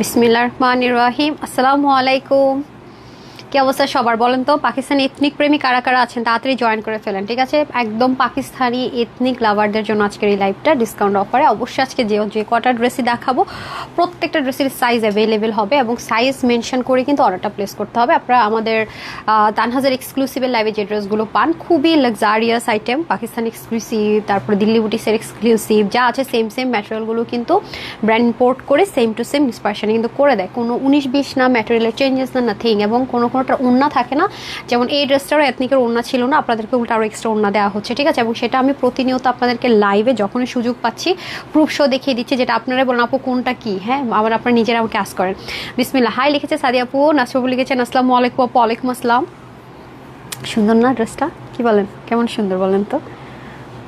বিসমিল্লাহ রহমান রাহিম। আসসালামু আলাইকুম। কি অবস্থা সবার বলেন তো? পাকিস্তানি এথনিক প্রেমী কারা কারা আছেন তাড়াতাড়ি জয়েন করে ফেলেন, ঠিক আছে? একদম পাকিস্তানি এথনিক লাভারদের জন্য আজকের এই লাইভটা ডিসকাউন্ট অফারে অবশ্যই আজকে যে যে কটা ড্রেসই দেখাবো, প্রত্যেকটা ড্রেসের সাইজ অ্যাভেলেবেল হবে এবং সাইজ মেনশন করে কিন্তু অর্ডারটা প্লেস করতে হবে। আপনারা আমাদের তানহাজের এক্সক্লুসিভের লাইভে যে ড্রেসগুলো পান, খুবই লাক্সারিয়াস আইটেম পাকিস্তান এক্সক্লুসিভ তারপরে দিল্লি বুটিক্সের এক্সক্লুসিভ যা আছে সেম সেম ম্যাটেরিয়ালগুলো কিন্তু ব্র্যান্ড ইম্পোর্ট করে সেম টু সেম ইন্সপারেশন কিন্তু করে দেয়। কোনো উনিশ বিশ না ম্যাটেরিয়ালের চেঞ্জেস না নাথিং এবং কোনো কোনো কোনোটা ওন্না থাকে না। যেমন এই ড্রেসটারও এথনিকের ওড়না ছিল না, আপনাদেরকে উল্টা আরও এক্সট্রা ওন্না দেওয়া হচ্ছে, ঠিক আছে? এবং সেটা আমি প্রতিনিয়ত আপনাদেরকে লাইভে যখনই সুযোগ পাচ্ছি প্রুফ শো দেখিয়ে দিচ্ছি যেটা আপনারা বলেন, আপু, কোনটা কী? হ্যাঁ আবার আপনারা নিজেরা আমাকে আস করেন। বিসমিল্লা হাই লিখেছে সাদিয়া আপু নাসবাবু লিখেছেন, আসসালামু আলাইকুম আপু আলাইকুম আসসালাম। সুন্দর না ড্রেসটা? কী বলেন? কেমন সুন্দর বলেন তো?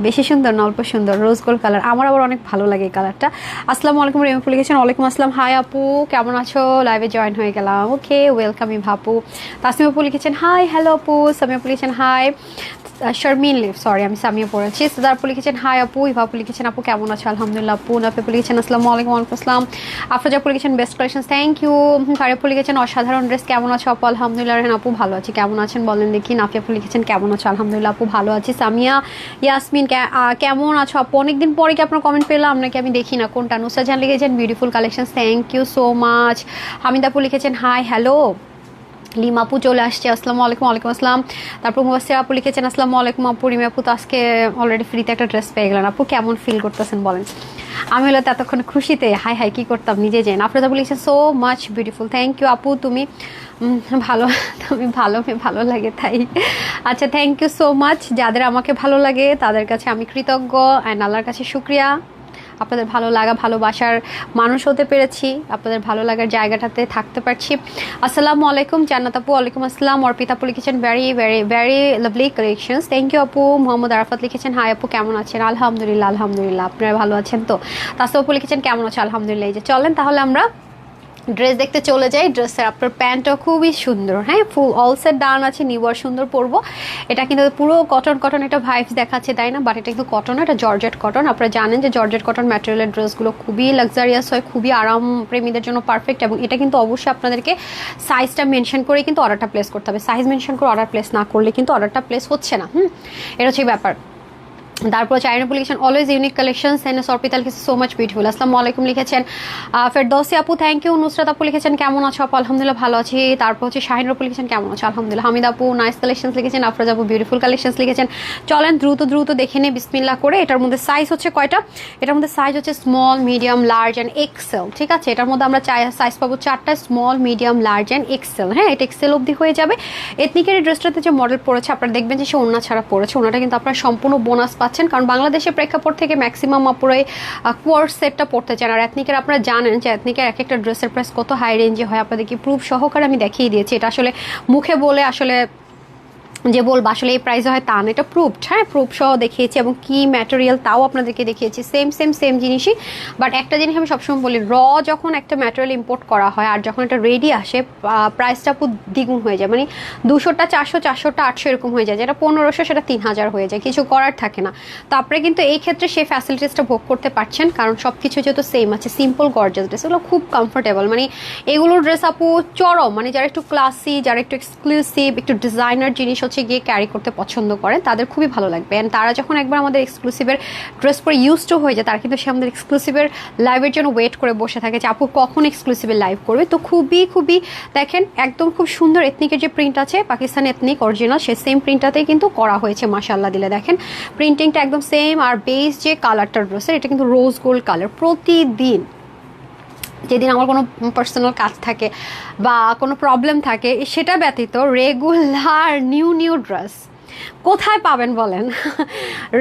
বেশি সুন্দর না, অল্প সুন্দর রোজ গোল্ড কালার আমার আবার অনেক ভালো লাগে এই কালারটা আসসালামু আলাইকুম রেমফু লিখেছেন ওয়ালাইকুম আসসালাম। হাই আপু। কেমন আছো? লাইভে জয়েন হয়ে গেলাম। Okay welcome ভাপু। তাসিম আপু লিখেছেন হাই হ্যালো আপু। সামি আপু লিখেছেন হাই শারমিন লিভ সরি আমি সামিয়া পড়েছি। সিদার আপু লিখেছেন হাই আপু। ইভা আপু লিখেছেন আপু, কেমন আছো? আলহামদুলিল্লাহ, আপু। নাফি আপু লিখেছেন আসসালামু আলাইকুম, ওয়ালাইকুম আসসালাম। আফরোজা আপু লিখেছেন best collection thank you Fari আপু লিখেছেন অসাধারণ ড্রেস কেমন আছো, আপু? আলহামদুলিল্লাহ, রেহান আপু, ভালো আছি। কেমন আছেন বলেন দেখি। নাফি আপু লিখেছেন কেমন আছো? আলহামদুলিল্লাহ, আপু, ভালো আছি। সামিয়া, ইয়াসমিন কেমন আছো আপু? অনেকদিন পরে কি আপনার কমেন্ট পেলাম? নাকি আমি দেখি না? কোনটা? নুসরা জান লিখেছেন beautiful collection thank you so much Hamid আপু লিখেছেন হাই হ্যালো লিমাপু চলে আসছে আসসালামু আলাইকুম ওয়ালাইকুম আসসালাম. তারপর মুবাসির আপু লিখেছেন আসসালামু আলাইকুম আপু, রিমি আপু, তো আজকে অলরেডি ফ্রিতে একটা ড্রেস পেয়ে গেলেন। আপু, কেমন ফিল করতেছেন বলেন? আমি হলো এতক্ষণ খুশিতে হাই হাই কী করতাম? নিজে জেন আপনার আপু লিখেছেন so much beautiful thank you আপু, তুমি ভালো, তুমি ভালো মেয়ে ভালো লাগে তাই। আচ্ছা থ্যাংক ইউ সো মাচ যাদের আমাকে ভালো লাগে, তাদের কাছে আমি কৃতজ্ঞ অ্যান্ড আল্লাহর কাছে শুক্রিয়া। আপনাদের ভালো লাগা, ভালোবাসার মানুষ হতে পেরেছি। আপনাদের ভালো লাগার জায়গাটাতে থাকতে পারছি। আসসালামু আলাইকুম, জান্নাত আপু, ওয়ালাইকুম আসসালাম। অর্পিতা আপু লিখেছেন very very very lovely collections thank you আপু। মোহাম্মদ আরাফাত লিখেছেন হাই আপু, কেমন আছেন? আলহামদুলিল্লাহ আলহামদুলিল্লাহ, আপনারা ভালো আছেন তো? তাসা আপু লিখেছেন, কেমন আছে? আলহামদুলিল্লাহ, এই যে চলেন তাহলে আমরা ড্রেস দেখতে চলে যাই ড্রেসের আপনার প্যান্টটা খুবই সুন্দর হ্যাঁ? ফুল অল সেট ডান আছে নিউ আর সুন্দর পরবো। এটা কিন্তু পুরো কটন কটন একটা ভাইবস দেখাচ্ছে, তাই না? বাট এটা কিন্তু কটন এটা জর্জেট কটন আপনারা জানেন যে জর্জেট কটন ম্যাটেরিয়ালের ড্রেসগুলো খুবই লাক্সারিয়াস হয়, খুবই আরাম প্রেমীদের জন্য পারফেক্ট এবং এটা কিন্তু অবশ্যই আপনাদেরকে সাইজটা মেনশন করে কিন্তু অর্ডারটা প্লেস করতে হবে। সাইজ মেনশন করে অর্ডার প্লেস না করলে কিন্তু অর্ডারটা প্লেস হচ্ছে না, হুম? এটা হচ্ছে ব্যাপার। তারপর চাইনা লিখেছেন অলওয়েজ ইউনিক কালেকশন এন্ড সরপিতাল কিছু সো মাচ বিউটিফুল আসসালামু আলাইকুম লিখেছেন ফের ফেরদৌসি আপু থ্যাংক ইউ নুসরাত আপু লিখেছেন, কেমন আছো আপু? আলহামদুলিল্লাহ ভালো আছি। তারপর হচ্ছে শাহিন আপু লিখেছেন, কেমন আছো? আলহামদুলিল্লাহ। হামিদ আপু নাইস কালেকশনস লিখেছেন। আফরাজ আপু বিউটিফুল কালেকশনস লিখেছেন। চলেন দ্রুত দ্রুত দেখে নিই, বিসমিল্লাহ করে। এটার মধ্যে সাইজ হচ্ছে কয়টা? এটার মধ্যে সাইজ হচ্ছে small medium large and XL ঠিক আছে? এটার মধ্যে আমরা চাই সাইজ পাবো চারটা small medium large and XL হ্যাঁ এটা এক্সেল অবধি হয়ে যাবে। এথনিকের ড্রেসটাতে যে মডেল পড়েছে, আপনারা দেখবেন যে সে ওনা ছাড়া পড়েছে। ওনাটা কিন্তু আপনারা সম্পূর্ণ বোনাস পাচ্ছেন, কারণ বাংলাদেশের প্রেক্ষাপট থেকে ম্যাক্সিমাম আপুরাই কোয়ার সেটটা পড়তে চান। আর এথনিকের আপনারা জানেন যে এথনিকের এক একটা ড্রেসের প্রাইস কত হাই রেঞ্জে হয়। আপনাদেরকে প্রুফ সহকারে আমি দেখিয়ে দিয়েছি। এটা আসলে মুখে বলে আসলে যে বলব, আসলে এই প্রাইসে হয় তা না, এটা প্রুফড হ্যাঁ প্রুফ সহ দেখিয়েছি এবং কি ম্যাটেরিয়াল তাও আপনাদেরকে দেখিয়েছি সেম সেম সেম জিনিসই। বাট একটা জিনিস আমি সবসময় বলি র যখন একটা ম্যাটেরিয়াল ইম্পোর্ট করা হয় আর যখন এটা রেডি আসে প্রাইসটা পুরো দ্বিগুণ হয়ে যায়। মানে দুশোটা, চারশো, চারশোটা, আটশো এরকম হয়ে যায়, যেটা পনেরোশো, সেটা তিন হাজার হয়ে যায়, কিছু করার থাকে না। তো আপনারা কিন্তু এই ক্ষেত্রে সেই ফ্যাসিলিটিসটা ভোগ করতে পারছেন, কারণ সব কিছু যেহেতু সেম আছে সিম্পল গর্জাস ড্রেস এগুলো খুব কমফোর্টেবল মানে এগুলোর ড্রেস আপু চরম মানে যারা একটু ক্লাসি যারা একটু এক্সক্লুসিভ একটু ডিজাইনার জিনিস হচ্ছে গিয়ে ক্যারি করতে পছন্দ করেন, তাদের খুবই ভালো লাগবে। অ্যান্ড তারা যখন একবার আমাদের এক্সক্লুসিভের ড্রেস পরে ইউজ টু হয়ে যায়, তারা কিন্তু সে আমাদের এক্সক্লুসিভের লাইভের জন্য ওয়েট করে বসে থাকে যে, আপু, কখন এক্সক্লুসিভের লাইভ করবে? তো খুবই খুবই দেখেন, একদম খুব সুন্দর এথনিকের যে প্রিন্ট আছে পাকিস্তান এথনিক অরিজিনাল সে সেম প্রিন্টটাতেই কিন্তু করা হয়েছে মাসাল্লাহ দিলে দেখেন। প্রিন্টিংটা একদম সেম আর বেস যে কালারটা ড্রেসের এটা কিন্তু রোজ গোল্ড কালার প্রতিদিন যেদিন আমার কোনো পার্সোনাল কাজ থাকে বা কোনো প্রবলেম থাকে, সেটা ব্যতীত রেগুলার নিউ নিউ ড্রেস কোথায় পাবেন বলেন?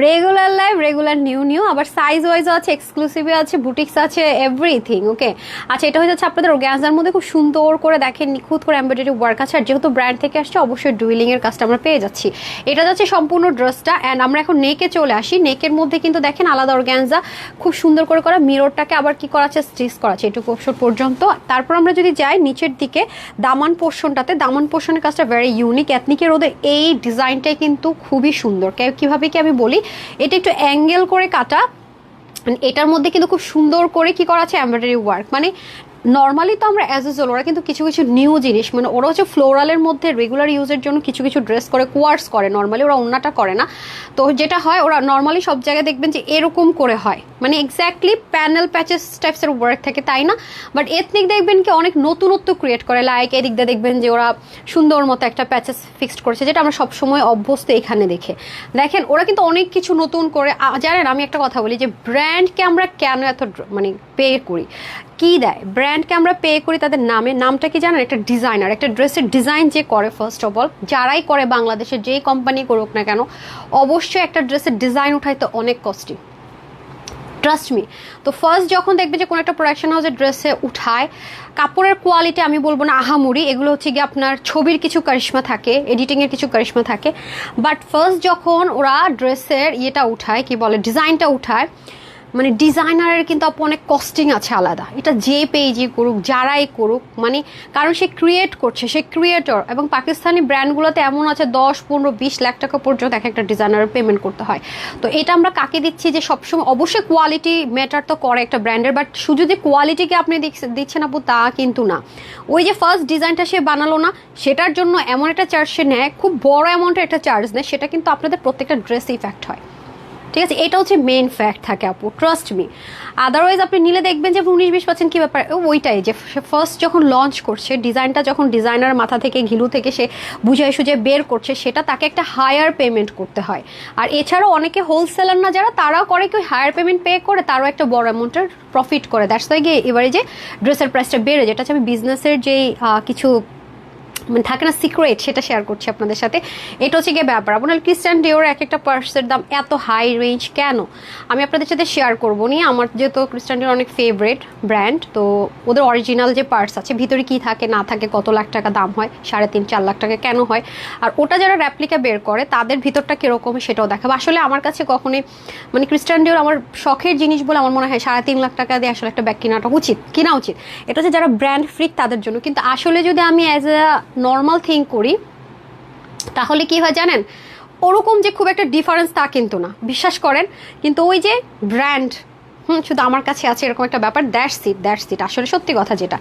Regular live regular new new আবার সাইজ ওয়াইজও আছে এক্সক্লুসিভে আছে বুটিক্স আছে এভরিথিং ওকে আচ্ছা এটা যাচ্ছে আপনাদের গ্যাসের মধ্যে খুব সুন্দর করে দেখেন, নিখুঁত করে এমব্রয়ডারি ওয়ার্ক আছে, আর যেহেতু ব্র্যান্ড থেকে আসছে, অবশ্যই ডুইলিং এর কাজটা আমরা পেয়ে যাচ্ছি। এটা যাচ্ছে সম্পূর্ণ ড্রেসটা অ্যান্ড আমরা এখন নেকে চলে আসি। নেকের মধ্যে কিন্তু দেখেন আলাদা অর্গ্যানজা খুব সুন্দর করে করা মিররটাকে আবার কি করা আছে স্টিচ করা আছে, এটুকু অপশন পর্যন্ত। তারপর আমরা যদি যাই নিচের দিকে, দামান পোর্শনটাতে দামান পোর্শনের কাজটা ভেরি ইউনিক এথনিকের ওদের এই ডিজাইনটাই কিন্তু খুবই সুন্দর। কীভাবে কি আমি বলি? এটা একটু অ্যাঙ্গেল করে কাটা। এটার মধ্যে কিন্তু খুব সুন্দর করে কি করা আছে? এমব্রয়ডারি ওয়ার্ক মানে নর্মালি তো আমরা অ্যাজ ইউজুয়াল ওরা কিন্তু কিছু কিছু নিউ জিনিস মানে ওরা হচ্ছে ফ্লোরালের মধ্যে রেগুলার ইউজের জন্য কিছু কিছু ড্রেস করে কোয়ার্স করে নর্মালি ওরা অন্যটা করে না। তো যেটা হয়, ওরা নর্মালি সব জায়গায় দেখবেন যে এরকম করে হয়। মানে এক্স্যাক্টলি প্যানেল প্যাচেস টাইপসের ওয়ার্ক থাকে, তাই না? বাট এথনিক দেখবেন কি অনেক নতুনত্ব ক্রিয়েট করে লাইক এদিক দিয়ে দেখবেন যে ওরা সুন্দর মতো একটা প্যাচেস ফিক্সড করেছে, যেটা আমরা সবসময় অভ্যস্ত এখানে দেখে। দেখেন, ওরা কিন্তু অনেক কিছু নতুন করে জানেন, আমি একটা কথা বলি যে ব্র্যান্ডকে আমরা কেন এত মানে পে করি। কি দেয়? ব্র্যান্ডকে আমরা পে করি তাদের নামে। নামটা কি জানেন? একটা ডিজাইনার একটা ড্রেসের ডিজাইন যে করে ফার্স্ট অফ অল যারাই করে বাংলাদেশের যেই কোম্পানি করুক না কেন, অবশ্যই একটা ড্রেসের ডিজাইন উঠাইতে অনেক কস্টিং ট্রাস্ট মি তো ফার্স্ট যখন দেখবে যে কোনো একটা প্রোডাকশন হাউসের ড্রেসে উঠায়, কাপড়ের কোয়ালিটি আমি বলব না আহামুরি, এগুলো হচ্ছে গিয়ে আপনার ছবির কিছু কারিশমা থাকে এডিটিংয়ের কিছু কারিশমা থাকে। বাট ফার্স্ট যখন ওরা ড্রেসের ইয়েটা উঠায়, কি বলে ডিজাইনটা উঠায় মানে ডিজাইনারের কিন্তু আপু অনেক কস্টিং আছে আলাদা। এটা যে পেজই করুক, যারাই করুক মানে কারণ সে ক্রিয়েট করছে, সে ক্রিয়েটর এবং পাকিস্তানি ব্র্যান্ডগুলোতে এমন আছে দশ, পনেরো, বিশ লাখ টাকা পর্যন্ত এক একটা ডিজাইনারের পেমেন্ট করতে হয়। তো এটা আমরা কাকে দিচ্ছি যে সবসময় অবশ্যই কোয়ালিটি ম্যাটার তো করে একটা ব্র্যান্ডের বাট শুধু যে কোয়ালিটিকে আপনি দিচ্ছ- দিচ্ছেন আপু, তা কিন্তু না। ওই যে ফার্স্ট ডিজাইনটা সে বানালো না, সেটার জন্য এমন একটা চার্জ সে নেয়, খুব বড় অ্যামাউন্টের একটা চার্জ নেয়, সেটা কিন্তু আপনাদের প্রত্যেকটা ড্রেস ইফেক্ট হয়। ঠিক আছে? এটা হচ্ছে মেন ফ্যাক্ট থাকে আপু ট্রাস্ট মি আদারওয়াইজ আপনি নিলে দেখবেন যে উনিশ বিশ পার্সেন্ট কী ব্যাপার? ওইটাই যে ফার্স্ট যখন লঞ্চ করছে ডিজাইনটা যখন ডিজাইনার মাথা থেকে, ঘিলু থেকে সে বুঝাই সুঝে বের করছে, সেটা তাকে একটা হায়ার পেমেন্ট করতে হয়। আর এছাড়াও অনেকে হোলসেলার না যারা, তারাও করে কি হায়ার পেমেন্ট পে করে, তারও একটা বড় অ্যামাউন্টের প্রফিট করে। দ্যাটস ওয়াই গিয়ে এবারে যে ড্রেসের প্রাইসটা বেড়ে যেটা হচ্ছে আমি বিজনেসের যেই কিছু মানে থাকে না সিক্রেট সেটা শেয়ার করছি আপনাদের সাথে। এটা হচ্ছে গিয়ে ব্যাপার। আপনার ক্রিস্টান ডিওর এক একটা পার্সের দাম এত হাই রেঞ্জ কেন? আমি আপনাদের সাথে শেয়ার করব নি। আমার যেহেতু ক্রিস্টান ডিওর অনেক ফেভারেট ব্র্যান্ড তো ওদের অরিজিনাল যে পার্স আছে, ভিতরে কি থাকে, না থাকে, কত লাখ টাকা দাম হয়, সাড়ে তিন, চার লাখ টাকা কেন হয়? আর ওটা যারা র্যাপ্লিকা বের করে, তাদের ভিতরটা কীরকম সেটাও দেখাবো। আসলে আমার কাছে কখনোই মানে ক্রিস্টান ডিওর আমার শখের জিনিস বলে আমার মনে হয় সাড়ে তিন লাখ টাকা দিয়ে আসলে একটা ব্যাগ কেনাটা উচিত, কেনা উচিত। এটা হচ্ছে যারা ব্র্যান্ড ফ্রিক তাদের জন্য। কিন্তু আসলে যদি আমি অ্যাজ এ নর্মাল থিঙ্ক করি, তাহলে কি হয় জানেন? ওরকম যে খুব একটা ডিফারেন্স তা কিন্তু না। বিশ্বাস করেন? কিন্তু ওই যে ব্র্যান্ড হুম, শুধু আমার কাছে আছে এরকম একটা ব্যাপার দ্যাটস ইট দ্যাটস ইট আসলে সত্যি কথা যেটা।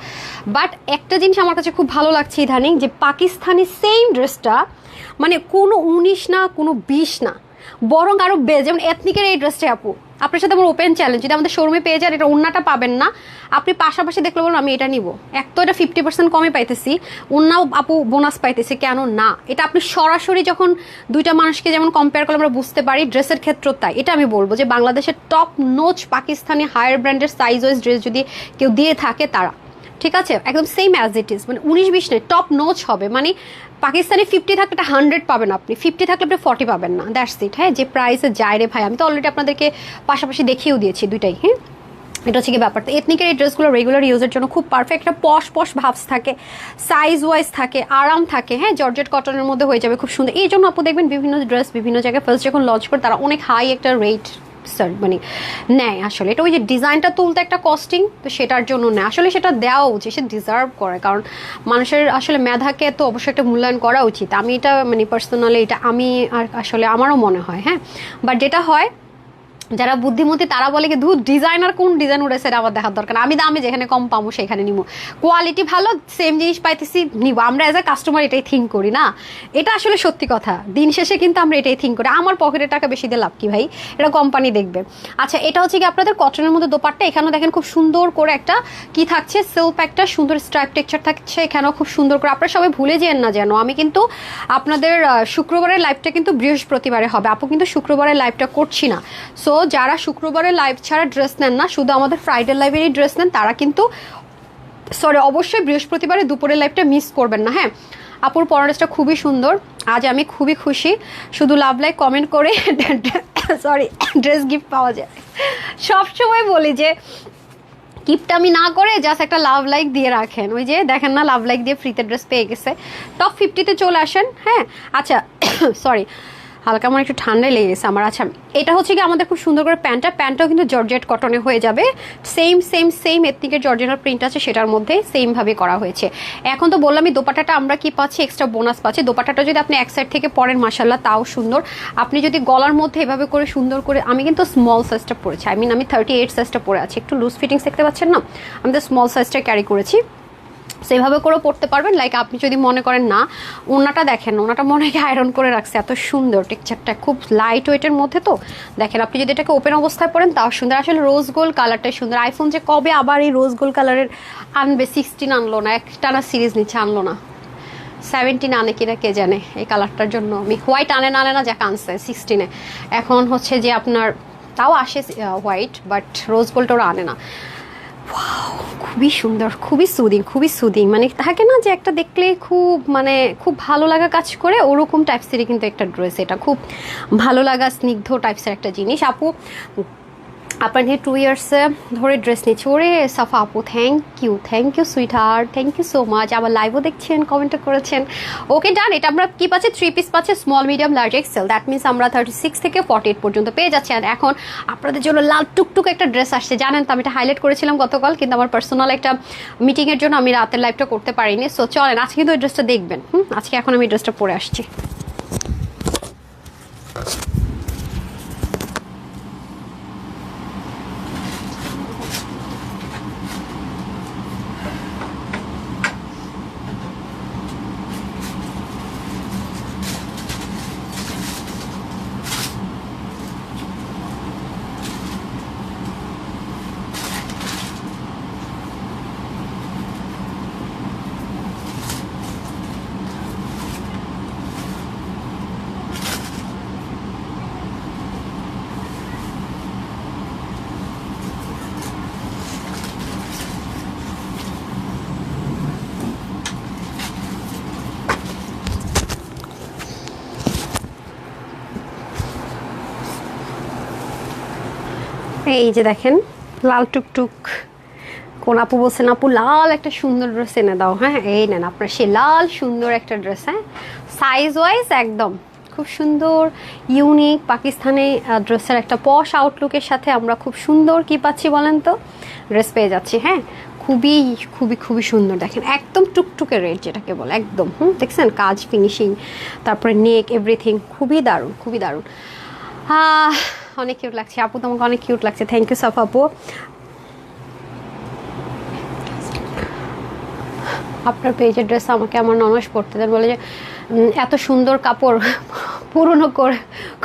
বাট একটা জিনিস আমার কাছে খুব ভালো লাগছে ইদানিং, যে পাকিস্তানি সেম ড্রেসটা মানে কোনো উনিশ না, কোনো বিশ না, বরং আরও বে যেমন এথনিকের এই ড্রেসটা আপু আপনার সাথে আমার ওপেন চ্যালেঞ্জ যদি আমাদের শোরুমে পেয়ে যান, এটা অন্যটা পাবেন না। আপনি পাশাপাশি দেখলে বলুন, আমি এটা নিব। এক তো এটা ফিফটি পার্সেন্ট কমে পাইতেছি অন্যও আপু বোনাস পাইতেছি, কেন না? এটা আপনি সরাসরি যখন দুইটা মানুষকে যেমন কম্পেয়ার করলে আমরা বুঝতে পারি, ড্রেসের ক্ষেত্রেও তাই। এটা আমি বলব যে বাংলাদেশের টপ নোচ পাকিস্তানি হায়ার ব্র্যান্ডের সাইজ ওয়াইজ ড্রেস যদি কেউ দিয়ে থাকে তারা। ঠিক আছে? একদম সেম অ্যাজ ইট ইজ মানে উনিশ বিশ নেই টপ নোচ হবে। মানে পাকিস্তানি ফিফটি থাকলে একটা হান্ড্রেড পাবেন আপনি। ফিফটি থাকলে আপনি ফর্টি পাবেন না। দ্যাটস ইট হ্যাঁ? যে প্রাইসে যায় রে ভাই, আমি তো অলরেডি আপনাদেরকে পাশাপাশি দেখিয়েও দিয়েছি দুইটাই হ্যাঁ? এটা হচ্ছে কি ব্যাপার তো এথনিকের এই ড্রেসগুলো রেগুলার ইউজের জন্য খুব পারফেক্ট একটা পশ পশ ভাবস থাকে সাইজ ওয়াইজ থাকে, আরাম থাকে হ্যাঁ? জর্জেট কটনের মধ্যে হয়ে যাবে, খুব সুন্দর। এই জন্য আপু দেখবেন বিভিন্ন ড্রেস বিভিন্ন জায়গায় ফার্স্ট যখন লঞ্চ করে, তারা অনেক হাই একটা রেট স্যার মানে নেয় আসলে। এটা ওই যে ডিজাইনটা তুলতে একটা কস্টিং তো সেটার জন্য নেয়। আসলে সেটা দেওয়া উচিত, সে ডিজার্ভ করে। কারণ মানুষের আসলে মেধাকে তো অবশ্যই একটা মূল্যায়ন করা উচিত। আমি এটা মানে পার্সোনালি এটা, আমি আর আসলে আমারও মনে হয় হ্যাঁ? বাট যেটা হয় যারা বুদ্ধিমতী, তারা বলে কি, ধুর ডিজাইনার কোন ডিজাইন উঠেছে এটা আমার দেখার দরকার? আমি দামে যেখানে কম পাবো সেখানে নিব। কোয়ালিটি ভালো সেম জিনিস পাইতেছি, নিব। আমরা অ্যাজ এ কাস্টমার এটাই থিঙ্ক করি, না? এটা আসলে সত্যি কথা। দিন শেষে কিন্তু আমরা এটাই থিঙ্ক করি। আমার পকেটের টাকা বেশি দিয়ে লাভ কি ভাই? এটা কোম্পানি দেখবে। আচ্ছা এটা হচ্ছে কি আপনাদের কটনের মধ্যে দোপাট্টা? এখানেও দেখেন খুব সুন্দর করে একটা কি থাকছে সেলফ একটা সুন্দর স্ট্রাইপ টেক্সচার থাকছে। এখানেও খুব সুন্দর করে আপনারা সবাই ভুলে যেন না যেন, আমি কিন্তু আপনাদের শুক্রবারের লাইভটা কিন্তু বৃহস্পতিবারে হবে। আপু কিন্তু শুক্রবারের লাইভটা করছি না। সো যারা শুক্রবারের লাইভ ছাড়া ড্রেস নেন না, শুধু আমাদের ফ্রাইডে লাইভেরই ড্রেস নেন, তারা কিন্তু সরি অবশ্যই বৃহস্পতিবারে দুপুরের লাইভটা মিস করবেন না হ্যাঁ? আপুর পরাড্রেসটা খুবই সুন্দর, আজ আমি খুবই খুশি, শুধু লাভ লাইক কমেন্ট করে সরি ড্রেস গিফট পাওয়া যায়। সবসময় বলি যে আমি না করে জাস্ট একটা লাভ লাইক দিয়ে রাখেন। ওই যে দেখেন না লাভ লাইক দিয়ে ফ্রিতে ড্রেস পেয়ে গেছে। টপ ফিফটিতে চলে আসেন হ্যাঁ? আচ্ছা সরি হালকা আমার একটু ঠান্ডাই লেগে গেছে আমার। আচ্ছা এটা হচ্ছে কি আমাদের খুব সুন্দর করে প্যান্টটা। প্যান্টটাও কিন্তু জর্জেট কটনে হয়ে যাবে। সেম সেম সেম এথনিকের জর্জেটার প্রিন্ট আছে, সেটার মধ্যে সেমভাবে করা হয়েছে। এখন তো বললাম এই দোপাটাটা আমরা কি পাচ্ছি? এক্সট্রা বোনাস পাচ্ছি। দোপাটাটা যদি আপনি এক সাইড থেকে পরেন মাসাল্লাহ তাও সুন্দর। আপনি যদি গলার মধ্যে এভাবে করে সুন্দর করে, আমি কিন্তু স্মল সাইজটা পরেছি। আই মিন আমি থার্টি এইট সাইজটা পরে আছি। একটু লুজ ফিটিংস দেখতে পাচ্ছেন না? আমি তো স্মল সাইজটা ক্যারি করেছি। সেভাবে করে পড়তে পারবেন। লাইক আপনি যদি মনে করেন, না, ওনাটা দেখেন ওনাটা মনে হয় আয়রন করে রাখছে, এত সুন্দর টেক্সচারটা খুব লাইট ওয়েটের মধ্যে তো। দেখেন, আপনি যদি এটাকে ওপেন অবস্থায় পড়েন, তাও সুন্দর। আসলে রোজ গোল্ড কালারটাই সুন্দর। আইফোন যে কবে আবার এই রোজ গোল্ড কালারের আনবে? সিক্সটিন আনলো না, একটানা সিরিজ নিচ্ছে আনলো না। সেভেন্টিন আনে কিনা কে জানে এই কালারটার জন্য। আমি হোয়াইট আনে না আনে না যাকে আনছে সিক্সটিনে এখন হচ্ছে যে আপনার, তাও আসে হোয়াইট বাট রোজ গোল্ড ওরা আনে না। খুবই সুন্দর, খুবই সুদিং খুবই সুদিং মানে থাকে না যে একটা দেখলে খুব মানে খুব ভালো লাগা কাজ করে, ওরকম টাইপসেরই কিন্তু একটা ড্রেস এটা খুব ভালো লাগা, স্নিগ্ধ টাইপসের একটা জিনিস। আপু আপনার যে টু ইয়ার্সে ধরে ড্রেস নিচ্ছে ওরে সাফা আপু thank you thank you sweetheart thank you so much আবার লাইভও দেখছেন কমেন্টও করেছেন। ওকে ডান এটা আমরা কি পাচ্ছি? থ্রি পিস পাচ্ছি small medium large XL that means আমরা থার্টি সিক্স থেকে ফর্টি এইট পর্যন্ত পেয়ে যাচ্ছি। আর এখন আপনাদের জন্য লাল টুকটুক একটা ড্রেস আসছে। জানেন তো, আমি এটা হাইলাইট করেছিলাম গতকাল, কিন্তু আমার পার্সোনাল একটা মিটিংয়ের জন্য আমি রাতের লাইভটা করতে পারিনি। সো চলেন, আজকে কিন্তু ওই ড্রেসটা দেখবেন। হুম, আজকে এখন আমি ড্রেসটা পরে আসছি। এই যে দেখেন, লাল টুকটুক। কোন আপু বলছেন, আপু, লাল একটা সুন্দর ড্রেস এনে দাও। হ্যাঁ এই নেন আপনার, সে লাল সুন্দর একটা ড্রেস হ্যাঁ। সাইজ ওয়াইজ একদম। খুব সুন্দর ইউনিক পাকিস্তানি ড্রেসের একটা পশ আউটলুকের সাথে আমরা খুব সুন্দর কি পাচ্ছি বলেন তো? ড্রেস পেয়ে যাচ্ছি হ্যাঁ। খুবই খুবই খুবই সুন্দর দেখেন, একদম টুকটুকে রেট যেটাকে বলে, একদম, হুম। দেখছেন, কাজ ফিনিশিং তারপরে নেক এভরিথিং খুবই দারুণ খুবই দারুণ। অনেক কিউট লাগছে। আপু, তোমাকে অনেক কিউট লাগছে। থ্যাংক ইউ সফ আপু। আপনার পেজের ড্রেস আমাকে আমার ননস পড়তে দেন। বলে যে এত সুন্দর কাপড় পুরনো করে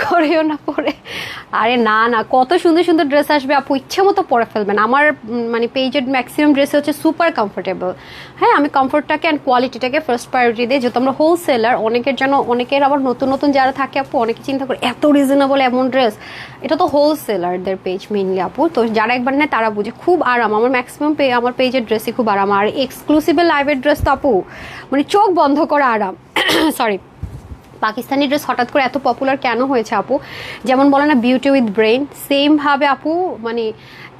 করেও না পরে। আরে না না, কত সুন্দর সুন্দর ড্রেস আসবে, আপু, ইচ্ছে মতো পরে ফেলবেন। আমার মানে পেজের ম্যাক্সিমাম ড্রেস হচ্ছে সুপার কমফোর্টেবল হ্যাঁ আমি কমফোর্টটাকে অ্যান্ড কোয়ালিটিটাকে ফার্স্ট প্রায়োরিটি দিই। যেহেতু আমরা হোলসেলার অনেকের যেন, অনেকের আবার নতুন নতুন যারা থাকে, আপু, অনেকে চিন্তা করে, এত রিজনেবল এমন ড্রেস এটা তো হোলসেলারদের পেজ মেইনলি আপু। তো যারা একবার নেয়, তারা বুঝে, খুব আরাম। আমার ম্যাক্সিমাম পে আমার পেজের ড্রেসই খুব আরাম। আর এক্সক্লুসিভের লাইভের ড্রেস তো, আপু মানে চোখ বন্ধ করা আরাম। সরি পাকিস্তানি ড্রেস হঠাৎ করে এত পপুলার কেন হয়েছে আপু? যেমন বলে না বিউটি উইথ ব্রেন সেমভাবে আপু মানে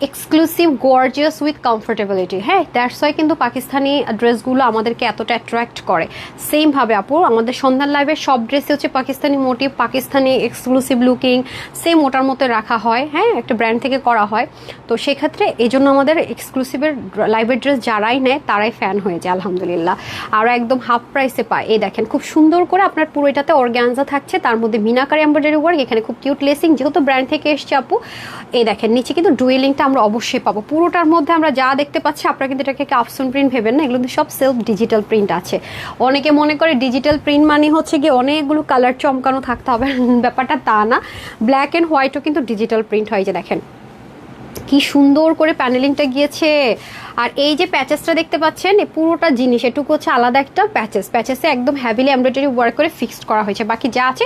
এক্সক্লুসিভ গর্জিয়াস উইথ কমফোর্টেবিলিটি হ্যাঁ? দ্যাটস ওয়াই কিন্তু পাকিস্তানি ড্রেসগুলো আমাদেরকে এতটা অ্যাট্রাক্ট করে। সেমভাবে আপু, আমাদের সন্ধ্যার লাইভের সব ড্রেসে হচ্ছে Pakistani motive Pakistani exclusive looking same ওটার মতো রাখা হয় হ্যাঁ? একটা ব্র্যান্ড থেকে করা হয়। তো সেক্ষেত্রে এই জন্য আমাদের এক্সক্লুসিভের লাইভের ড্রেস যারাই নেয়, তারাই ফ্যান হয়ে যায়, আলহামদুলিল্লাহ। আরও একদম হাফ প্রাইসে পায়। এই দেখেন, খুব সুন্দর করে আপনার পুরো এটাতে অর্গ্যানজা থাকছে, তার মধ্যে মিনাকারি এমব্রয়ডারি ওয়ার্ক এখানে খুব কিউট লেসিং যেহেতু ব্র্যান্ড থেকে এসছে আপু। এই দেখেন, নিচে কিন্তু ডুয়েলিংটা আমরা অবশ্যই পাবো। পুরোটার মধ্যে আমরা যা দেখতে পাচ্ছি, আপনারা কিন্তু এটাকে অপশন প্রিন্ট ভেবেন না, এগুলো সব সেলফ ডিজিটাল প্রিন্ট আছে। অনেকে মনে করে ডিজিটাল প্রিন্ট মানে হচ্ছে গিয়ে অনেকগুলো কালার চমকানো থাকতে হবে, ব্যাপারটা তা না। ব্ল্যাক অ্যান্ড হোয়াইটও কিন্তু ডিজিটাল প্রিন্ট হয় যে দেখেন। কি সুন্দর করে প্যানেলিংটা গিয়েছে। আর এই যে প্যাচেসটা দেখতে পাচ্ছেন এই পুরোটা জিনিস, এটুকু হচ্ছে আলাদা একটা প্যাচেস। প্যাচেসে একদম হ্যাভিলি এমব্রয়ডারি ওয়ার্ক করে ফিক্সড করা হয়েছে। বাকি যা আছে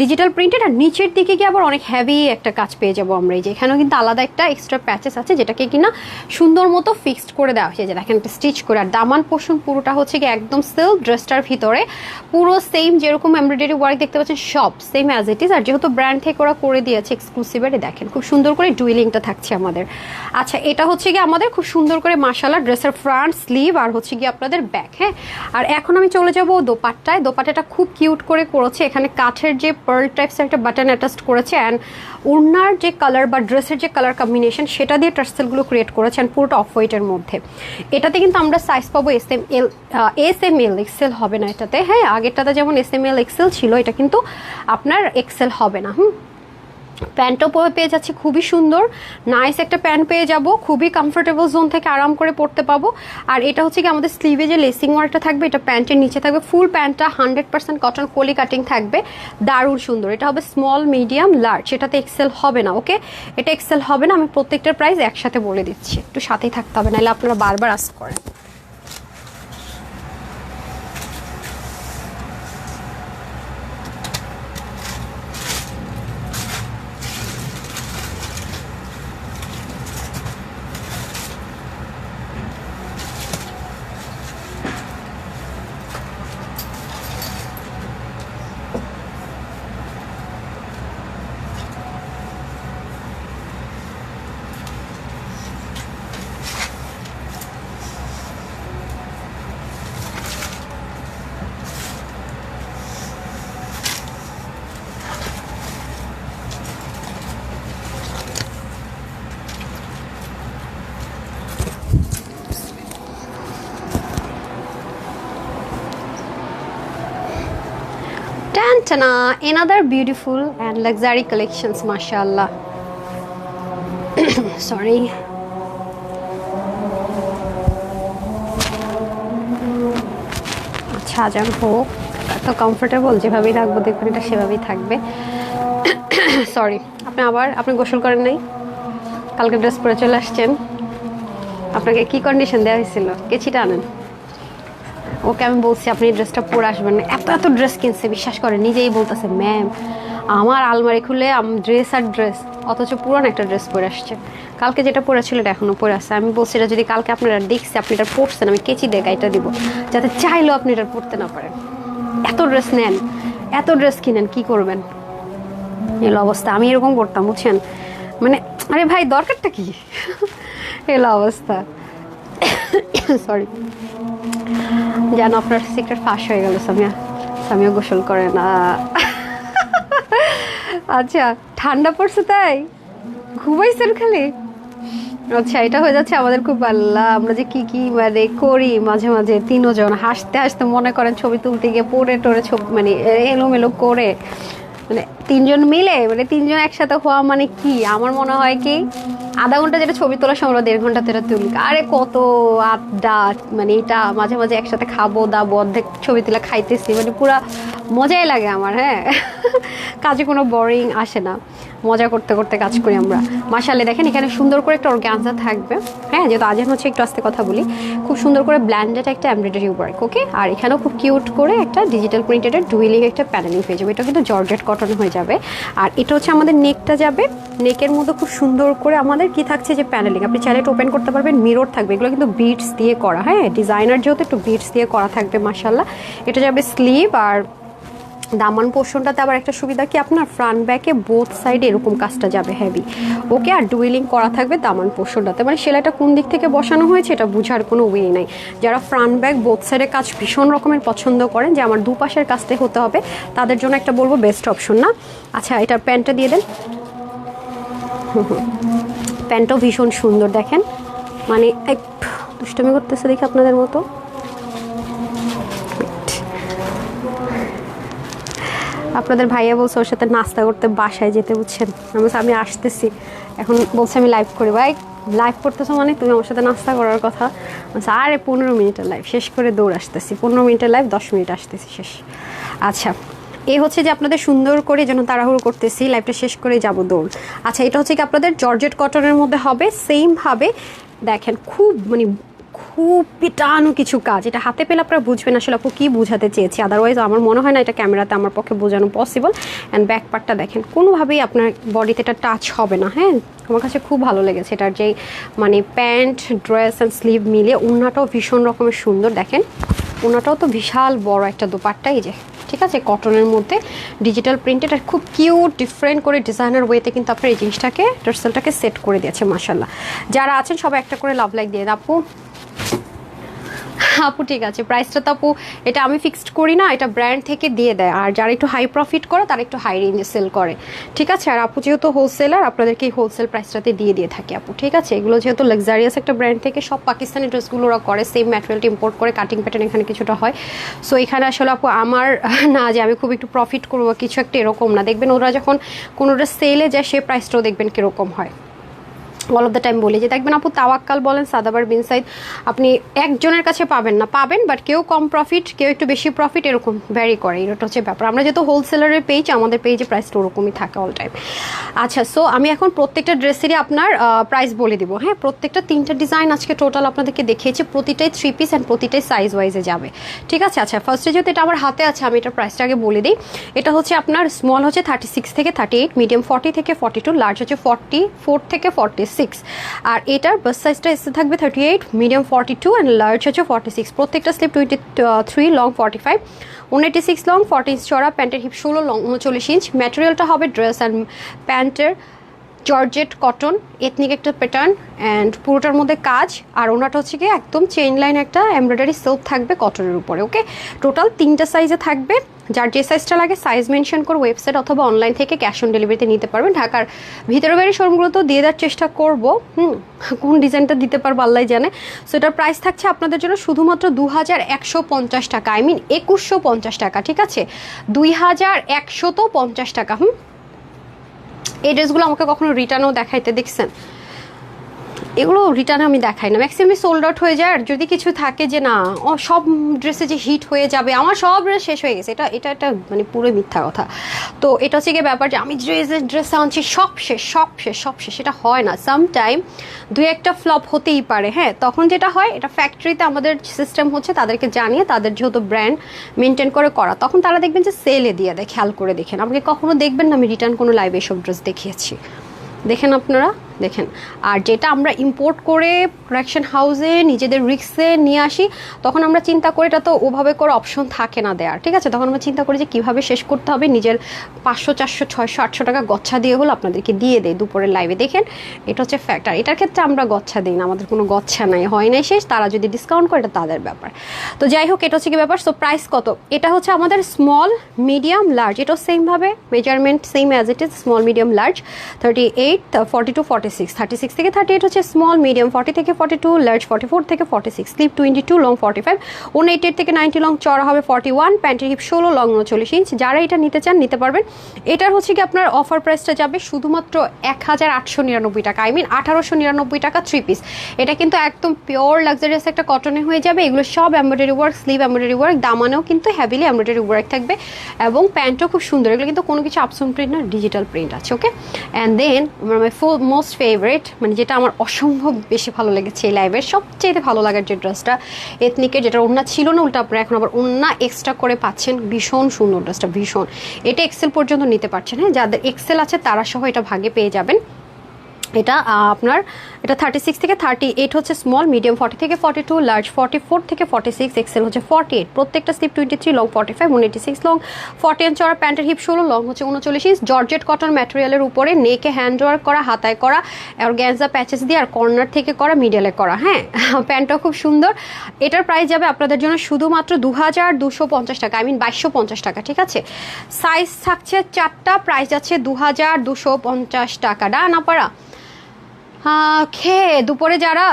ডিজিটাল প্রিন্টেড আর নিচের দিকে গিয়ে আবার অনেক হ্যাভি একটা কাজ পেয়ে যাব আমরা। এই যে এখানেও কিন্তু আলাদা একটা এক্সট্রা প্যাচেস আছে, যেটাকে কিনা সুন্দর মতো ফিক্সড করে দেওয়া হয়েছে। যে দেখেন একটা স্টিচ করে, আর দামান পোষণ পুরোটা হচ্ছে কি একদম সিল্ক ড্রেসটার ভিতরে। পুরো সেম যেরকম এমব্রয়ডারি ওয়ার্ক দেখতে পাচ্ছেন, সব সেম অ্যাজ ইট ইজ আর যেহেতু ব্র্যান্ড থেকে ওরা করে দিয়েছে এক্সক্লুসিভের দেখেন খুব সুন্দর করে ডুইলিংটা থাকছে আমাদের। আচ্ছা এটা হচ্ছে কি আমাদের খুব সুন্দর করে মাসালা ড্রেসের ফ্রন্ট স্লিভ আর হচ্ছে গিয়ে আপনাদের ব্যাক হ্যাঁ? আর এখন আমি চলে যাব দোপাট্টায়। দোপাট্টাটা খুব কিউট করে করেছে। এখানে কাঠের যে পার্ল টাইপসের একটা বাটন অ্যাটাচ করেছে অ্যান্ড ওড়নার যে কালার বা ড্রেসের যে কালার কম্বিনেশন সেটা দিয়ে টার্সেলগুলো ক্রিয়েট করেছে অ্যান্ড পুরোটা অফ হোয়াইটের মধ্যে। এটাতে কিন্তু আমরা সাইজ পাবো S M L S M L XL হবে না এটাতে হ্যাঁ? আগেরটাতে যেমন এস এম এল এক্সেল ছিল, এটা কিন্তু আপনার এক্সেল হবে না, হুম? প্যান্টও পেয়ে যাচ্ছি, খুবই সুন্দর। নাইস একটা প্যান্ট পেয়ে যাব, খুবই কমফোর্টেবল জোন থেকে আরাম করে পরতে পাবো। আর এটা হচ্ছে কি, আমাদের স্লিভে যে লেসিং ওয়ার্কটা থাকবে, এটা প্যান্টের নিচে থাকবে। ফুল প্যান্টটা হান্ড্রেড পার্সেন্ট কটন কোলি কাটিং থাকবে। দারুণ সুন্দর। এটা হবে স্মল মিডিয়াম লার্জ এটাতে এক্সেল হবে না ওকে এটা এক্সেল হবে না, আমি প্রত্যেকটার প্রাইস একসাথে বলে দিচ্ছি। একটু সাথেই থাকতে হবে, নাহলে আপনারা বারবার আস করেন। Tantana, another beautiful and luxury collections, mashallah. Sorry. আচ্ছা আজান হোক এত কমফোর্টেবল যেভাবেই রাখব দেখবেন এটা সেভাবেই থাকবে। সরি আপনি আবার আপনি গোসল করেন নাই? কালকে ড্রেস পরে চলে আসছেন। আপনাকে কি কন্ডিশন দেওয়া হয়েছিল? কেচিটা আনেন। ওকে আমি বলছি, আপনি ড্রেসটা পরে আসবেন এত এত ড্রেস কিনছে, বিশ্বাস করে, নিজেই বলতেছে ম্যাম আমার আলমারি খুলে ড্রেস আর ড্রেস অথচ পুরান একটা ড্রেস পরে আসছে। কালকে যেটা পরেছিল এটা এখনও পরে আসছে আমি বলছি, এটা যদি কালকে আপনারা দেখছি, আপনি এটা পরছেন, আমি কেচি দিয়ে গাইটা দিব, যাতে চাইলেও আপনি এটা পরতে না পারেন। এত ড্রেস নেন, এত ড্রেস কিনেন, কি করবেন? এলো অবস্থা, আমি এরকম করতাম, বুঝছেন? মানে আরে ভাই, দরকারটা কি? এলো অবস্থা। সরি যেন আপনার সিক্রেট ফাঁস হয়ে গেল, সামিয়া। সামিয়া গোসল করে না। আচ্ছা ঠান্ডা পড়ছে তাই? ঘুমাইছেন খালি? আচ্ছা এটা হয়ে যাচ্ছে আমাদের খুব আল্লাহ আমরা যে কি কি মানে করি মাঝে মাঝে, তিনজন হাসতে হাসতে মনে করেন ছবি তুলতে গিয়ে পড়ে টরে ছবি মানে এলোমেলো করে। মানে তিনজন মিলে মানে তিনজন একসাথে হওয়া মানে কি? আমার মনে হয় কি আধা ঘণ্টা যেটা ছবি তোলার সময় দেড় ঘণ্টা তেরা তুলি আরে কত আড্ডা মানে এটা মাঝে মাঝে একসাথে খাব, দাবো, অর্ধেক ছবি তুলে খাইতেছি মানে পুরা মজাই লাগে আমার হ্যাঁ। কাজে কোনো বোরিং আসে না। মজা করতে করতে কাজ করি আমরা। মাসালে দেখেন এখানে সুন্দর করে একটা অর্গ্যানজা থাকবে। হ্যাঁ যেহেতু আজেন হচ্ছে একটু আস্তে কথা বলি, খুব সুন্দর করে ব্ল্যান্ডেড একটা এমব্রয়ডারি ওয়ার্ক ওকে আর এখানেও খুব কিউট করে একটা ডিজিটাল প্রিন্টেডের ডুইলিং একটা প্যানেলিং হয়ে যাবে। এটা কিন্তু জর্জেট কটন হয়ে যাবে। আর এটা হচ্ছে আমাদের নেকটা যাবে। নেকের মধ্যে খুব সুন্দর করে আমাদের কি থাকছে যে প্যানেলিং আপনি চাইলে ওপেন করতে পারবেন মিরর থাকবে। এগুলো কিন্তু বিটস দিয়ে করা হ্যাঁ? ডিজাইনার যেহেতু একটু বিটস দিয়ে করা থাকবে মাসাল্লাহ এটা যাবে স্লিভ আর দামান পোর্শনটাতে আবার একটা সুবিধা কি? আপনার ফ্রন্ট ব্যাকে বোথ সাইডে এরকম কাজটা যাবে হেভি ওকে, আর ডুইলিং করা থাকবে দামান পোর্শনটাতে মানে সেলাইটা কোন দিক থেকে বসানো হয়েছে এটা বোঝার কোনো ওয়ে নাই। যারা ফ্রন্ট ব্যাক বোথ সাইডে কাজ ভীষণ রকমের পছন্দ করেন, যে আমার দুপাশের কাজতে হতে হবে, তাদের জন্য একটা বলব বেস্ট অপশন না? আচ্ছা এটার প্যান্টটা দিয়ে দেন। প্যান্টও ভীষণ সুন্দর দেখেন। মানে এক দুষ্টমি করতেছে দেখি আপনাদের মতো। আপনাদের ভাইয়া বলছে ওর সাথে নাস্তা করতে বাসায় যেতে, বুঝছেন? আমি আমি আসতেছি। এখন বলছে, আমি লাইভ করি। ভাই লাইভ করতেছো মানে? তুমি আমার সাথে নাস্তা করার কথা? আরে, পনেরো মিনিটের লাইভ শেষ করে দৌড় আসতেছি। পনেরো মিনিটের লাইভ দশ মিনিট আসতেছি, শেষ। আচ্ছা এই হচ্ছে যে আপনাদের সুন্দর করে যেন তাড়াহুড়ো করতেছি লাইভটা শেষ করে যাব দৌড়। আচ্ছা এটা হচ্ছে কি আপনাদের জর্জেট কটনের মধ্যে হবে সেমভাবে দেখেন, খুব মানে খুব পিটানো কিছু কাজ। এটা হাতে পেলে আপনারা বুঝবেন আসলে আপু কী বোঝাতে চেয়েছি। আদারওয়াইজ আমার মনে হয় না এটা ক্যামেরাতে আমার পক্ষে বোঝানো পসিবল অ্যান্ড ব্যাক পার্টটা দেখেন, কোনোভাবেই আপনার বডিতে এটা টাচ হবে না হ্যাঁ? আমার কাছে খুব ভালো লেগেছে এটার যেই মানে প্যান্ট ড্রেস অ্যান্ড স্লিভ মিলে উন্নাটাও ভীষণ রকমের সুন্দর, দেখেন। ওনাটাও তো বিশাল বড় একটা দোপাট্টা এই যে, ঠিক আছে কটনের মধ্যে ডিজিটাল প্রিন্টেড আর খুব কিউট ডিফারেন্ট করে ডিজাইনার ওয়েতে কিন্তু আপনার এই জিনিসটাকে টার্সেলটাকে সেট করে দিয়েছে মাসাল্লাহ যারা আছেন সবাই একটা করে লাভ লাইক দিয়ে। আপু আপু, ঠিক আছে। প্রাইসটা তো আপু, এটা আমি ফিক্সড করি না, এটা ব্র্যান্ড থেকে দিয়ে দেয়। আর যারা একটু হাই প্রফিট করে, তারা একটু হাই রেঞ্জে সেল করে। ঠিক আছে? আর আপু যেহেতু হোলসেলার আপনাদেরকে এই হোলসেল প্রাইসটাতে দিয়ে দিয়ে থাকে আপু, ঠিক আছে? এগুলো যেহেতু লাক্সারিয়াস একটা ব্র্যান্ড থেকে, সব পাকিস্তানি ড্রেসগুলো ওরা করে সেম ম্যাটেরিয়ালটা ইম্পোর্ট করে কাটিং প্যাটার্ন এখানে কিছুটা হয়। সো এখানে আসলে আপু, আমার না যে আমি খুব একটু প্রফিট করব, কিছু একটা এরকম না। দেখবেন ওরা যখন কোনোটা সেলে যায়, সে প্রাইসটাও দেখবেন কীরকম হয়। অল অফ দ্য টাইম বলি যে দেখবেন আপু তাওয়াক্কাল বলেন, সাদাবার বিন সাইদ, আপনি একজনের কাছে পাবেন না। পাবেন বাট কেউ কম প্রফিট কেউ একটু বেশি প্রফিট এরকম ভ্যারি করে। এটা হচ্ছে ব্যাপার। আমরা যেহেতু হোলসেলারের পেজ আমাদের পেজে প্রাইসটা ওরকমই থাকে অল টাইম আচ্ছা সো আমি এখন প্রত্যেকটা ড্রেসেরই আপনার প্রাইস বলে দিব। হ্যাঁ প্রত্যেকটা তিনটা ডিজাইন আজকে টোটাল আপনাদেরকে দেখিয়েছি। প্রতিটাই থ্রি পিস অ্যান্ড প্রতিটাই সাইজ ওয়াইজে যাবে। ঠিক আছে? আচ্ছা ফার্স্টে যেহেতু এটা আমার হাতে আছে, আমি এটা প্রাইসটা আগে বলে দিই। এটা হচ্ছে আপনার স্মল হচ্ছে থার্টি সিক্স থেকে থার্টি এইট মিডিয়াম ফর্টি থেকে ফর্টি টু লার্জ হচ্ছে ফর্টি ফোর থেকে ফর্টি সিক্স আর এটার বাস সাইজটা এসে থাকবে thirty eight medium forty two and large হচ্ছে ফর্টি সিক্স প্রত্যেকটা sleeve twenty three long forty five উনএটি six long forty inch চড়া প্যান্টের হিপ ষোলো লং উনচল্লিশ ইঞ্চ ম্যাটেরিয়ালটা হবে ড্রেস অ্যান্ড প্যান্টের জর্জেট কটন এথনিক একটা প্যাটার্ন অ্যান্ড পুরোটার মধ্যে কাজ, আর ওনাটা হচ্ছে কি একদম চেইন লাইন একটা এমব্রয়ডারি সিল্ক থাকবে কটনের উপরে ওকে টোটাল তিনটা সাইজে থাকবে, যার যে সাইজটা লাগে সাইজ মেনশন করে ওয়েবসাইট অথবা অনলাইন থেকে ক্যাশ অন ডেলিভারিতে নিতে পারবেন। ঢাকার ভিতরে বাইরে শোরুমগুলো তো দিয়ে দেওয়ার চেষ্টা করব, হুম? কোন ডিজাইনটা দিতে পারব আল্লাহ জানে। সো এটার প্রাইস থাকছে আপনাদের জন্য শুধুমাত্র দু হাজার একশো পঞ্চাশ টাকা আই মিন একুশশো পঞ্চাশ টাকা, ঠিক আছে? দুই হাজার একশো তো পঞ্চাশ টাকা, হুম? এই ড্রেসগুলো আমাকে কখনো রিটার্নও দেখাইতে দেখছেন? এগুলো রিটার্ন আমি দেখাই না। ম্যাক্সিমাম সোল্ড আউট হয়ে যায়। আর যদি কিছু থাকে যে না, ও সব ড্রেসে যে হিট হয়ে যাবে, আমার সব ড্রেস শেষ হয়ে গেছে। এটা এটা একটা মানে পুরো মিথ্যা কথা। তো এটা হচ্ছে গিয়ে ব্যাপার যে আমি ড্রেসের ড্রেস আনছি, সব শেষ সব শেষ সব শেষ। এটা হয় না। সামটাইম দুই একটা ফ্লপ হতেই পারে হ্যাঁ? তখন যেটা হয়, এটা ফ্যাক্টরিতে আমাদের সিস্টেম হচ্ছে তাদেরকে জানিয়ে তাদের যেহেতু ব্র্যান্ড মেনটেন করে করা, তখন তারা দেখবেন যে সেলে দিয়ে দেয়। খেয়াল করে দেখেন। আমাকে কখনো দেখবেন না আমি রিটার্ন কোনো লাইভে এসব ড্রেস দেখিয়েছি। দেখেন আপনারা? দেখেন। আর যেটা আমরা ইম্পোর্ট করে প্রোডাকশন হাউসে নিজেদের রিক্সে নিয়ে আসি, তখন আমরা চিন্তা করি এটা তো ওভাবে করে অপশন থাকে না দেয়ার, ঠিক আছে? তখন আমরা চিন্তা করি যে কীভাবে শেষ করতে হবে, নিজের পাঁচশো, চারশো, ছয়শো, আটশো টাকা গচ্ছা দিয়ে হলো আপনাদেরকে দিয়ে দেয় দুপুরের লাইভে দেখেন, এটা হচ্ছে ফ্যাক্ট আর এটার ক্ষেত্রে আমরা গচ্ছা দিই না, আমাদের কোনো গচ্ছা নাই, হয় নাই শেষ, তারা যদি ডিসকাউন্ট করে, এটা তাদের ব্যাপার। তো যাই হোক, এটা হচ্ছে কি ব্যাপার? সো প্রাইস কত? এটা হচ্ছে আমাদের স্মল মিডিয়াম লার্জ এটাও সেমভাবে measurement same as it is small medium large thirty eight forty two forty six thirty six থেকে থার্টি এইট হচ্ছে স্মল মিডিয়াম ফর্টি থেকে forty two large forty four থেকে forty six sleeve twenty two long forty five on eight থেকে ninety long চড়া হবে forty one প্যান্টের hip ষোলো long উনচল্লিশ ইঞ্চ যারা এটা নিতে চান, নিতে পারবেন। এটার হচ্ছে কি আপনার অফার প্রাইসটা যাবে শুধুমাত্র এক হাজার আটশো নিরানব্বই টাকা। আই মিন আঠারোশো নিরানব্বই টাকা থ্রি পিস এটা কিন্তু একদম পিওর লাক্সারিয়াস একটা কটনে হয়ে যাবে। এগুলো সব embroidery work sleeve embroidery work দামানেও কিন্তু হ্যাভিলি এমব্রয়ডারি ওয়ার্ক থাকবে। এবং প্যান্টও খুব সুন্দর। এগুলো কিন্তু কোনো কিছু আপসন প্রিন্ট না ডিজিটাল প্রিন্ট আছে okay and then my full most favourite মানে যেটা আমার অসম্ভব বেশি ভালো লেগেছে এই লাইভের সবচেয়ে ভালো লাগার যে ড্রেসটা এথনিকের যেটা ওনা ছিল না, উল্টা আপনারা এখন আবার ওনা এক্সট্রা করে পাচ্ছেন, ভীষণ সুন্দর ড্রেসটা ভীষণ। এটা এক্সেল পর্যন্ত নিতে পারছেন হ্যাঁ? যাদের এক্সেল আছে, তারা সহ এটা ভাগে পেয়ে যাবেন। এটা আপনার এটা থার্টি সিক্স থেকে থার্টি এইট হচ্ছে স্মল মিডিয়াম ফর্টি থেকে forty two large forty four থেকে ফর্টি সিক্স এক্সেল হচ্ছে ফর্টি এইট প্রত্যেকটা sleeve twenty three long forty five উন এইটি সিক্স লং ফর্টি এন চড়া প্যান্টের হিপ ষোলো লং হচ্ছে উনচল্লিশ ইঞ্চ জর্জেট কটন ম্যাটেরিয়ালের উপরে নেকে হ্যান্ড ওয়ার্ক করা, হাতায় করা আর গ্যান্সা প্যাচেস দিয়ে আর কর্নার থেকে করা মিডিয়ালে করা হ্যাঁ? প্যান্টটাও খুব সুন্দর। এটার প্রাইস যাবে আপনাদের জন্য শুধুমাত্র দু হাজার দুশো পঞ্চাশ টাকা আই মিন বাইশশো পঞ্চাশ টাকা, ঠিক আছে? সাইজ থাকছে চারটা প্রাইস যাচ্ছে দু হাজার দুশো পঞ্চাশ টাকা। ডান আপারা খেয়ে দুপুরে যারা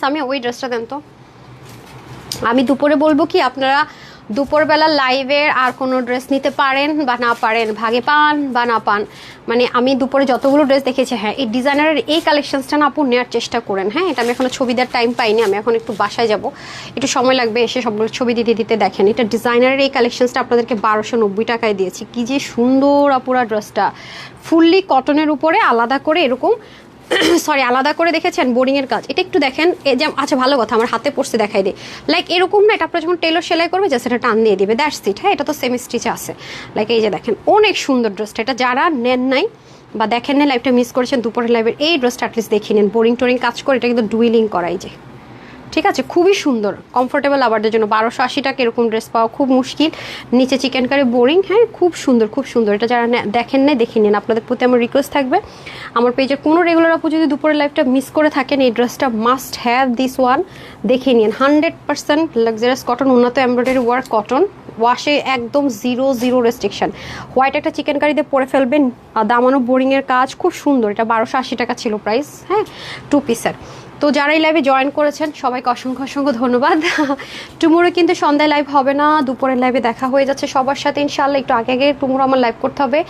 সামি ওই ড্রেসটা দেন তো। আমি দুপুরে বলব কি, আপনারা দুপুরবেলা লাইভের আর কোনো ড্রেস নিতে পারেন বা না পারেন, ভাগে পান বা না পান। মানে আমি দুপুরে যতগুলো ড্রেস দেখেছি হ্যাঁ এই ডিজাইনারের এই কালেকশনসটা না আপু নেওয়ার চেষ্টা করেন। হ্যাঁ এটা আমি এখনও ছবি দেওয়ার টাইম পাইনি, আমি এখন একটু বাসায় যাব। একটু সময় লাগবে এসে সবগুলো ছবি দিতে দিতে দেখেন। এটা ডিজাইনারের এই কালেকশনসটা আপনাদেরকে বারোশো নব্বই টাকায় দিয়েছি। কী যে সুন্দর আপুরা ড্রেসটা। ফুললি কটনের উপরে আলাদা করে এরকম সরি আলাদা করে দেখেছেন বোরিংয়ের কাজ। এটা একটু দেখেন এই যে আচ্ছা ভালো কথা, আমার হাতে পড়ছে, দেখাই দিই। লাইক এরকম না, এটা আপনার যখন টেলর সেলাই করবে জাস্ট এটা টান দিয়ে দিবে দ্যাট সিট হ্যাঁ এটা তো সেমি স্টিচে আছে। লাইক এই যে দেখেন, অনেক সুন্দর ড্রেসটা এটা যারা নেন নাই বা দেখেন না লাইভটা মিস করেছেন, দুপুরের লাইভের এই ড্রেসটা অ্যাটলিস্ট দেখে নেন। বোরিং টোরিং কাজ করে, এটা কিন্তু ডুইলিং করাই যে। ঠিক আছে, খুবই সুন্দর কমফোর্টেবল আবারদের জন্য। বারোশো আশি টাকা এরকম ড্রেস পাওয়া খুব মুশকিল। নিচে চিকেন কারি বোরিং হ্যাঁ খুব সুন্দর খুব সুন্দর। এটা যারা নে- দেখেন নাই, দেখে নিন। আপনাদের প্রতি আমার রিকোয়েস্ট থাকবে, আমার পেজের কোনো রেগুলার আপু যদি দুপুরের লাইফটা মিস করে থাকেন, এই ড্রেসটা মাস্ট হ্যাভ দিস ওয়ান দেখে নিন হান্ড্রেড পার্সেন্ট লাক্সারিয়াস কটন উন্নত এমব্রয়ডারি ওয়ার্ক কটন ওয়াশে একদম জিরো জিরো রেস্ট্রিকশন হোয়াইট একটা চিকেন কারিতে পরে ফেলবেন দামানো বোরিংয়ের কাজ, খুব সুন্দর। এটা বারোশো আশি টাকা ছিল প্রাইস হ্যাঁ টু পিসের তো যারা এই লাইভে জয়েন করেছেন, সবাইকে অসংখ্য অসংখ্য ধন্যবাদ। টুমোরো কিন্তু সন্ধ্যায় লাইভ হবে না, দুপুরের লাইভে দেখা হয়ে যাচ্ছে সবার সাথে। ইনশাল্লাহ একটু আগে আগে টুমোরো আমার লাইভ করতে হবে।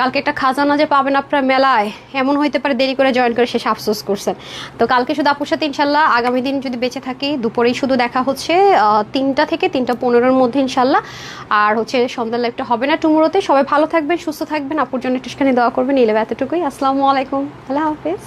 কালকে একটা খাজানা যে পাবেন আপনার মেলায়, এমন হইতে পারে দেরি করে জয়েন করে শেষ আফসোস করছেন। তো কালকে শুধু আপুর সাথে ইনশাল্লাহ আগামী দিন যদি বেঁচে থাকি, দুপুরেই শুধু দেখা হচ্ছে তিনটা থেকে তিনটা পনেরোর মধ্যে ইনশাল্লাহ আর হচ্ছে সন্ধ্যার লাইভটা হবে না টুমোরোতে। সবাই ভালো থাকবেন, সুস্থ থাকবেন। আপুর জন্য একটুখানি দোয়া করবেন, এই লাইভে এতটুকুই। আসসালামু আলাইকুম। আল্লাহ হাফেজ।